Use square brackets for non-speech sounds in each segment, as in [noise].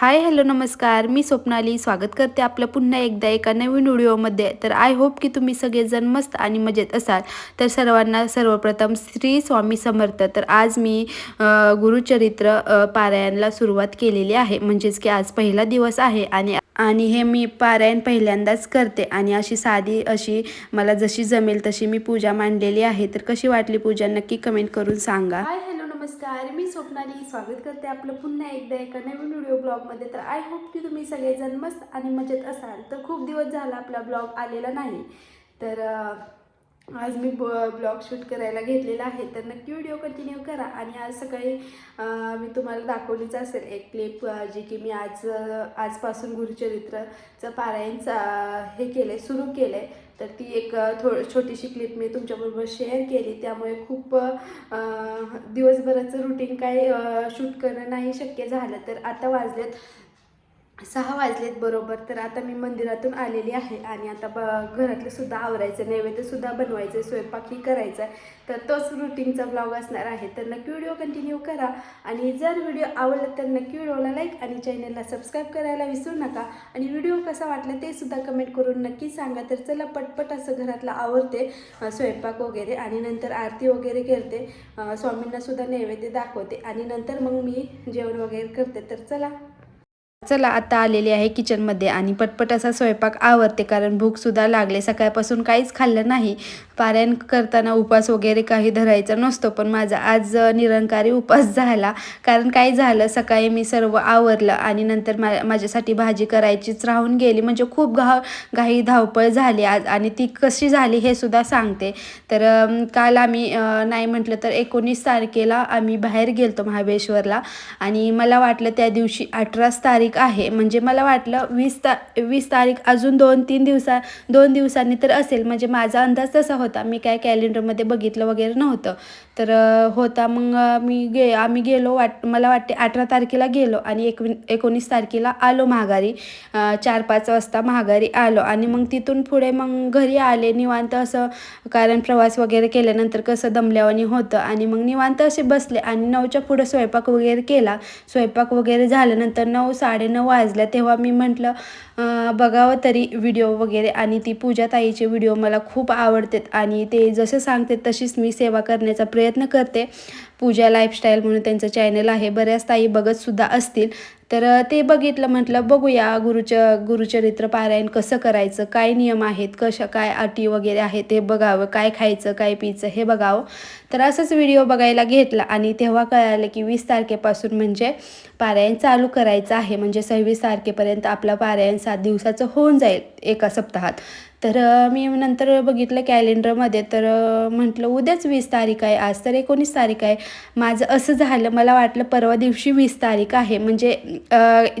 Hi hello नमस्कार. मी स्वप्नाली. स्वागत करते आपलं पुन्हा एकदा एका नवीन व्हिडिओमध्ये. तर आय होप की तुम्ही सगळेजण मस्त आणि मजेत असाल. तर सर्वांना सर्वप्रथम श्री स्वामी समर्थ. तर आज मी गुरुचरित्र पारायणला सुरुवात केलेली आहे. म्हणजेच की आज पहिला दिवस आहे आणि आणि हे मी पारायण पहिल्यांदाच करते. आणि अशी साधी अशी मला जशी जमेल तशी मी पूजा मांडलेली आहे. तर कशी वाटली पूजा? नक्की कमेंट करून सांगा. हाय हॅलो नमस्कार. मी स्वप्नाली. स्वागत करते आपलं पुन्हा एकदा एका नवीन व्हिडिओ ब्लॉगमध्ये. तर आय होप की तुम्ही सगळेजण मस्त आणि मजेत असाल. तर खूप दिवस झाला आपला ब्लॉग आलेला नाही. तर आज मी ब ब्लॉग शूट करायला घेतलेला आहे तर नक्की व्हिडिओ कंटिन्यू करा. आणि आज सकाळी मी तुम्हाला दाखवलीच असेल एक क्लिप जी की मी आज आजपासून गुरुचरित्रचं पारायणचा हे केलं आहे सुरू केलं आहे तर ती एक थो छोटीशी क्लिप मी तुमच्याबरोबर शेअर केली. त्यामुळे खूप दिवसभराचं रुटीन काही शूट करणं नाही शक्य झालं. तर आता वाजलेत सहा वाजलेत बरोबर तर आता मी मंदिरातून आलेली आहे आणि आता ब घरातलं सुद्धा आवरायचं नैवेद्यसुद्धा बनवायचं आहे स्वयंपाकही करायचा आहे तर तोच रुटीनचा ब्लॉग असणार आहे. तर नक्की व्हिडिओ कंटिन्यू करा आणि जर व्हिडिओ आवडला तर नक्की व्हिडिओला लाईक आणि चॅनलला सबस्क्राईब करायला विसरू नका. आणि व्हिडिओ कसा वाटला ते सुद्धा कमेंट करून नक्की सांगा. तर चला पटपट असं घरातलं आवडते स्वयंपाक वगैरे आणि नंतर आरती वगैरे करते. स्वामींनासुद्धा नैवेद्य दाखवते आणि नंतर मग मी जेवण वगैरे करते. तर चला. चला आता आलेली आहे किचनमध्ये आणि पटपट असा स्वयंपाक आवडते कारण भूकसुद्धा लागले. सकाळपासून काहीच खाल्लं नाही. पारायण करताना उपास वगैरे काही धरायचा नसतो पण माझा आज निरंकारी उपास [laughs] झाला. कारण काय झालं सकाळी मी सर्व आवरलं आणि नंतर मा माझ्यासाठी भाजी करायचीच राहून गेली. म्हणजे खूप घा घाई धावपळ झाली आज आणि ती कशी झाली हे सुद्धा सांगते. तर काल आम्ही नाही म्हटलं तर एकोणीस तारखेला आम्ही बाहेर गेलतो महाबळेश्वरला आणि मला वाटलं त्या दिवशी अठराच तारीख आहे. म्हणजे मला वाटलं वीस ता वीस तारीख अजून दोन तीन दिवसा दोन दिवसांनी तर असेल. म्हणजे माझा अंदाज तसा होता. मी काय कॅलेंडरमध्ये बघितलं वगैरे नव्हतं. तर होता. मग मी गे आम्ही गेलो वाट मला वाटते अठरा तारखेला गेलो आणि एकवी एकोणीस तारखेला आलो महागारी चार पाच वाजता महागारी आलो. आणि मग तिथून पुढे मग घरी आले. निवांत असं कारण प्रवास वगैरे केल्यानंतर कसं दमल्यावानी होतं. आणि मग निवांत असे बसले आणि नऊच्या पुढे स्वयंपाक वगैरे केला. स्वयंपाक वगैरे झाल्यानंतर नऊ साडेनऊ वाजल्या तेव्हा मी म्हटलं बघावं तरी व्हिडिओ वगैरे. आणि ती पूजा ताईचे व्हिडिओ मला खूप आवडतात. आणि ते जसे सांगते तशीच मी सेवा करण्याचा प्रयत्न करते. पूजा लाईफस्टाईल म्हणून त्यांचं चॅनल आहे. बऱ्याच ताई बघतसुद्धा असतील. तर ते बघितलं म्हटलं बघूया गुरुच गुरुचरित्र पारायण कसं करायचं? काय नियम आहेत? कशा काय अटी वगैरे आहेत? ते बघावं. काय खायचं? काय प्यायचं? हे बघावं. तर असंच व्हिडिओ बघायला घेतला आणि तेव्हा कळालं की वीस तारखेपासून म्हणजे पारायण चालू करायचं आहे. म्हणजे सव्वीस तारखेपर्यंत आपलं पारायण सात दिवसाचं होऊन जाईल एका सप्ताहात. तर मी नंतर बघितलं कॅलेंडरमध्ये तर म्हटलं उद्याच वीस तारीख आहे. आज तर एकोणीस तारीख आहे. माझं असं झालं मला वाटलं परवा दिवशी वीस तारीख आहे. म्हणजे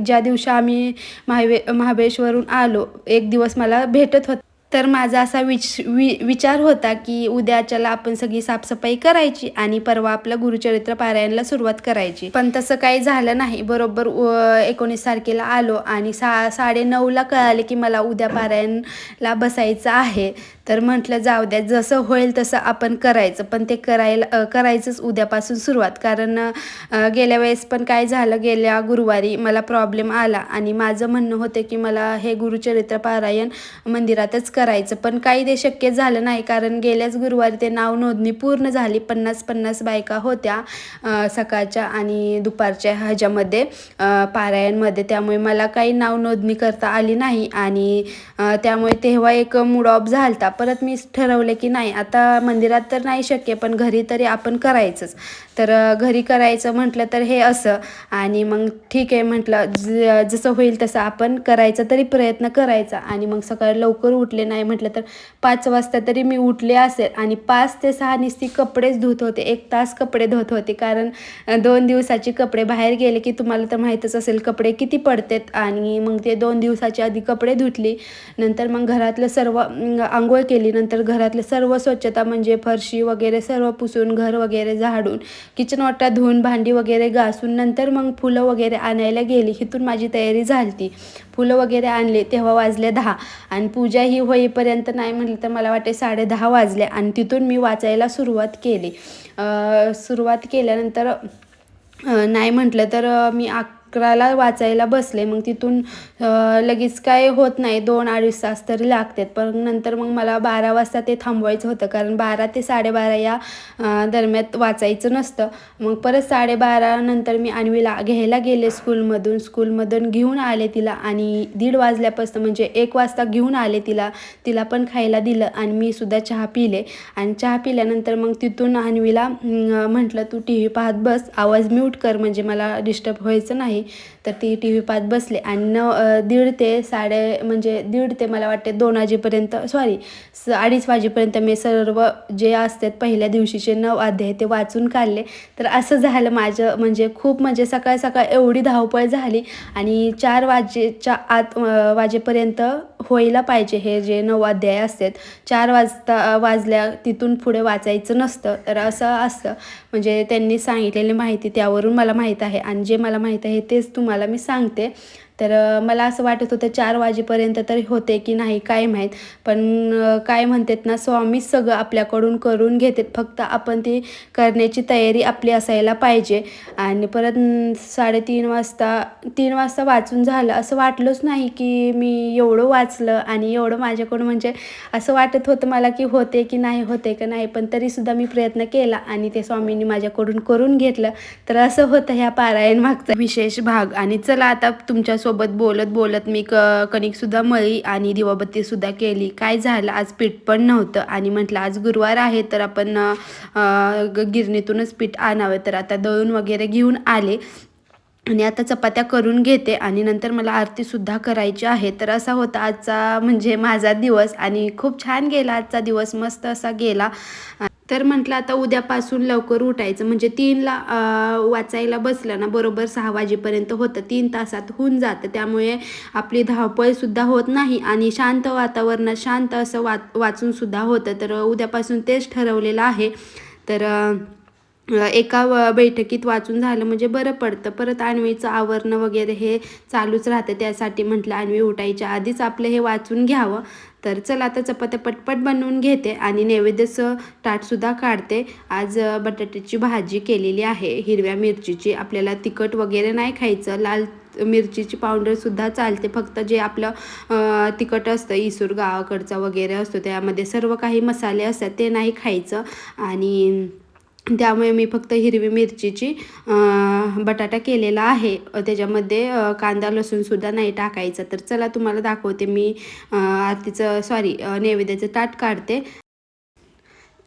ज्या दिवशी आम्ही महावे महाबळेश्वरून आलो एक दिवस मला भेटत होत तर माझा असा विच वि विचार होता की उद्याच्याला आपण सगळी साफसफाई करायची आणि परवा आपलं गुरुचरित्र पारायणला सुरुवात करायची. पण तसं काही झालं नाही. बरोबर एकोणीस तारखेला आलो आणि सा साडे नऊला कळाले की मला उद्या पारायणला बसायचं आहे. तर म्हटलं जाऊ द्या जसं होईल तसं आपण करायचं. पण ते करायला करायचंच उद्यापासून सुरुवात. कारण गेल्या वेळेस पण काय झालं गेल्या गुरुवारी मला प्रॉब्लेम आला. आणि माझं म्हणणं होतं की मला हे गुरुचरित्र पारायण मंदिरातच करायचं. पण काही ते शक्य झालं नाही. कारण गेल्याच गुरुवारी ते नाव नोंदणी पूर्ण झाली. पन्नास पन्नास बायका होत्या सकाळच्या आणि दुपारच्या ह्याच्यामध्ये पारायणमध्ये. त्यामुळे मला काही नाव नोंदणी करता आली नाही. आणि त्यामुळे तेव्हा एक मूड ऑफ झालता. परत मी ठरवले की नाही आता मंदिरात तर नाही शक्य पण घरी तरी आपण करायचंच. तर घरी करायचं म्हटलं तर हे असं. आणि मग ठीक आहे म्हटलं ज जसं होईल तसं आपण करायचा तरी प्रयत्न करायचा. आणि मग सकाळी लवकर उठले नाही म्हटलं तर पाच वाजता तरी मी उठले असेल. आणि पाच ते सहा निस्ती कपडेच धुत होते. एक तास कपडे धुत होते. कारण दोन दिवसाचे कपडे बाहेर गेले की तुम्हाला तर माहीतच असेल कपडे किती पडतात. आणि मग ते दोन दिवसाच्या आधी कपडे धुतली. नंतर मग घरातलं सर्व आंघोळ केली. नंतर घरातलं सर्व स्वच्छता म्हणजे फरशी वगैरे सर्व पुसून घर वगैरे झाडून किचन वाटा धुवून भांडी वगैरे घासून नंतर मग फुलं वगैरे आणायला गेली. इथून माझी तयारी झाली फुलं वगैरे आणले तेव्हा वाजले दहा. आणि पूजा ही होईपर्यंत नाही म्हटलं तर मला वाटते साडे दहा वाजले आणि तिथून मी वाचायला सुरुवात केली. सुरुवात केल्यानंतर नाही म्हटलं तर मी मी अकराला वाचायला बसले. मग तिथून लगेच काय होत नाही. दोन अडीच तास तरी लागतात. पण नंतर मग मला बारा वाजता ते थांबवायचं होतं. कारण बारा ते साडेबारा या दरम्यान वाचायचं नसतं. मग परत साडेबारा नंतर मी अन्वीला घ्यायला गेले स्कूलमधून. स्कूलमधून घेऊन आले तिला आणि दीड वाजल्यापासून म्हणजे एक वाजता घेऊन आले तिला. तिला पण खायला दिलं आणि मी सुद्धा चहा पिले. आणि चहा पिल्यानंतर मग तिथून आणवीला म्हटलं तू टी व्ही पाहत बस. आवाज म्यूट कर. म्हणजे मला डिस्टर्ब व्हायचं नाही. तर ती टी व्ही पाहत बसले. आणि नऊ दीड ते साडे म्हणजे दीड ते मला वाटते दोन वाजेपर्यंत सॉरी स अडीच वाजेपर्यंत मी सर्व जे असतात पहिल्या दिवशीचे नऊ अध्याय ते वाचून काढले. तर असं झालं माझं म्हणजे खूप म्हणजे सकाळ सकाळ एवढी धावपळ झाली. आणि चार वाजेच्या आत वाजेपर्यंत व्हायला पाहिजे हे जे नऊ अध्याय असतात. चार वाजता वाजल्या तिथून पुढे वाचायचं नसतं. तर असं असतं. म्हणजे त्यांनी सांगितलेली माहिती त्यावरून मला माहीत आहे. आणि जे मला माहीत आहे तेच तुम्हाला मी सांगते. तर मला असं वाटत होतं चार वाजेपर्यंत तरी होते की नाही काय माहीत. पण काय म्हणतात ना स्वामी सगळं आपल्याकडून करून घेतात. फक्त आपण ती करण्याची तयारी आपली असायला पाहिजे. आणि परत साडेतीन वाजता तीन वाजता वाचून झालं. असं वाटलंच नाही की मी एवढं वाचलं आणि एवढं माझ्याकडून म्हणजे असं वाटत होतं मला की होते की नाही होते का नाही. पण तरीसुद्धा मी प्रयत्न केला आणि ते स्वामींनी माझ्याकडून करून घेतलं. तर असं होतं ह्या पारायण मागचा विशेष भाग. आणि चला आता सोबत बोलत बोलत मी क कणिकसुद्धा मळी आणि दिवाबत्तीसुद्धा केली. काय झालं? आज पीठ पण नव्हतं आणि म्हटलं आज गुरुवार आहे तर आपण ग- गिरणीतूनच पीठ आणावं. तर आता दळून वगैरे घेऊन आले आणि आता चपात्या करून घेते आणि नंतर मला आरतीसुद्धा करायची आहे. तर असा होता आजचा म्हणजे माझा दिवस आणि खूप छान गेला आजचा दिवस. मस्त असा गेला. तर म्हटलं आता उद्यापासून लवकर उठायचं. म्हणजे तीनला वाचायला बसलं ना बरोबर सहा वाजेपर्यंत होतं. तीन तासात होऊन जातं. त्यामुळे आपली धावपळसुद्धा होत नाही आणि शांत वातावरणात शांत असं वाच वाचूनसुद्धा होतं. तर उद्यापासून तेच ठरवलेलं आहे. तर एका व- बैठकीत वाचून झालं म्हणजे बरं पडतं. परत आणवीचं आवरणं वगैरे हे चालूच राहतं. त्यासाठी म्हटलं आणवी उठायच्या आधीच आपलं हे वाचून घ्यावं. तर चला आता चपात्या पटपट बनवून घेते आणि नैवेद्याचं ताटसुद्धा काढते. आज बटाट्याची भाजी केलेली आहे. हिरव्या मिरचीची आपल्याला तिखट वगैरे नाही खायचं. लाल मिरचीची पावडरसुद्धा चालते. फक्त जे आपलं तिखट असतं इसूर गावाकडचा वगैरे असतो. त्यामध्ये सर्व काही मसाले असतात ते नाही खायचं. आणि त्यामुळे मी फक्त हिरवी मिरचीची बटाटा केलेला आहे. त्याच्यामध्ये कांदा लसूणसुद्धा नाही टाकायचा. तर चला तुम्हाला दाखवते मी आरतीचं सॉरी नैवेद्याचं ताट काढते.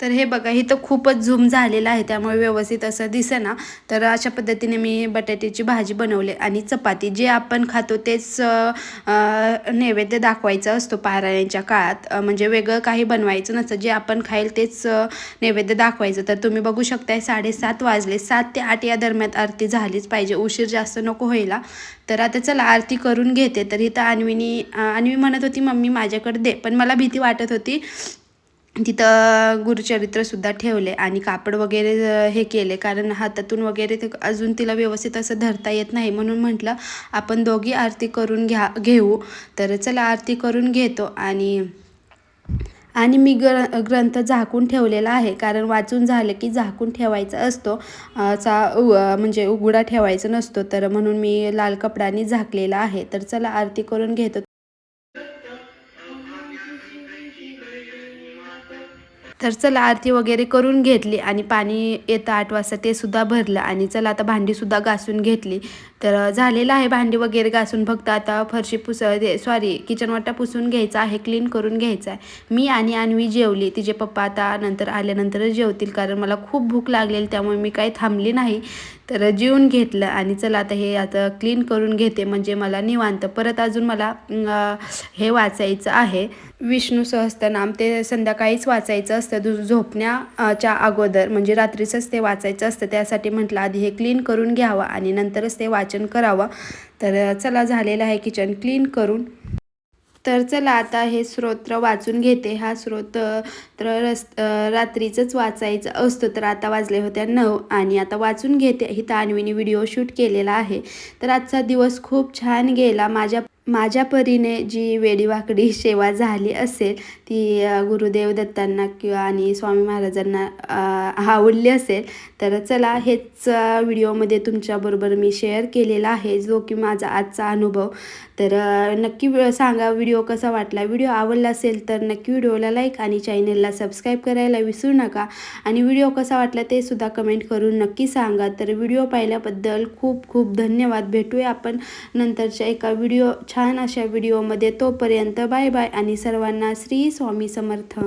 तर हे बघा इथं खूपच झूम झालेलं आहे त्यामुळे व्यवस्थित असं दिसेना. तर अशा पद्धतीने मी बटाट्याची भाजी बनवले आणि चपाती जे आपण खातो तेच नैवेद्य दाखवायचा असतो पारायणच्या काळात. म्हणजे वेगळं काही बनवायचं नसतं जे आपण खाईल तेच नैवेद्य दाखवायचं. तर तुम्ही बघू शकताय साडेसात वाजले. सात ते आठ या दरम्यान आरती झालीच पाहिजे. उशीर जास्त नको व्हायला. तर आता चला आरती करून घेते. तर इथं अन्वीनी अन्वी म्हणत होती मम्मी माझ्याकडे दे. पण मला भीती वाटत होती तिथं गुरुचरित्रसुद्धा ठेवले आणि कापड वगैरे हे केले. कारण हातातून वगैरे ते अजून तिला व्यवस्थित असं धरता येत नाही. म्हणून म्हटलं आपण दोघी आरती करून घ्या घेऊ. तर चला आरती करून घेतो. आणि आणि मी ग्र ग्रंथ झाकून ठेवलेला आहे. कारण वाचून झालं की झाकून ठेवायचा असतो. चा उ म्हणजे उघडा ठेवायचा नसतो. तर म्हणून मी लाल कपड्यांनी झाकलेला आहे. तर चला आरती करून घेतो. तर चला आरती वगैरे करून घेतली आणि पाणी येतं आठ वाजता ते सुद्धा भरलं आणि चला आता भांडीसुद्धा घासून घेतली. तर झालेलं आहे. भांडी वगैरे घासून फक्त आता फरशी पुस सॉरी किचन वाटा पुसून घ्यायचा आहे. क्लीन करून घ्यायचा आहे. मी आणि आणवी जेवली. तिचे पप्पा आता नंतर आल्यानंतरच जेवतील. कारण मला खूप भूक लागलेली. त्यामुळे मी काही थांबली नाही. तर जेवून घेतलं. आणि चला आता हे आता क्लीन करून घेते. म्हणजे मला निवांत परत अजून मला हे वाचायचं आहे. विष्णू सहस्त्रनाम ते संध्याकाळीच वाचायचं असतं. दु झोपण्याच्या अगोदर. म्हणजे रात्रीचंच ते वाचायचं असतं. त्यासाठी म्हटलं आधी हे क्लीन करून घ्यावं. आणि नंतरच ते वाच वाचन करावा. तर चला झालेलं आहे किचन क्लीन करून. तर चला आता हे स्रोत्र वाचून घेते. हा स्रोत तर रस रात्रीचंच वाचायचं असतं. तर आता वाजले होत्या नऊ आणि आता वाचून घेते. ही तान्वीने व्हिडिओ शूट केलेला आहे. तर आजचा दिवस खूप छान गेला. माझ्या माझ्या परीने जी वेडीवाकडी [laughs] सेवा झाली असेल ती गुरुदेव दत्तांना किंवा आणि स्वामी महाराजांना आवडली असेल तर चला हेच व्हिडिओमध्ये तुमच्याबरोबर मी शेअर केलेला आहे जो की माझा आजचा अनुभव. तर नक्की सांगा व्हिडिओ कसा वाटला? व्हिडिओ आवडला असेल तर नक्की व्हिडिओला लाईक आणि चॅनेलला सबस्क्राईब करायला विसरू नका. आणि व्हिडिओ कसा वाटला ते सुद्धा कमेंट करून नक्की सांगा. तर व्हिडिओ पाहिल्याबद्दल खूप खूप धन्यवाद. भेटूया आपण नंतरच्या एका व्हिडिओ छान अशा व्हिडिओमध्ये. तोपर्यंत बाय बाय आणि सर्वांना श्री स्वामी समर्थ.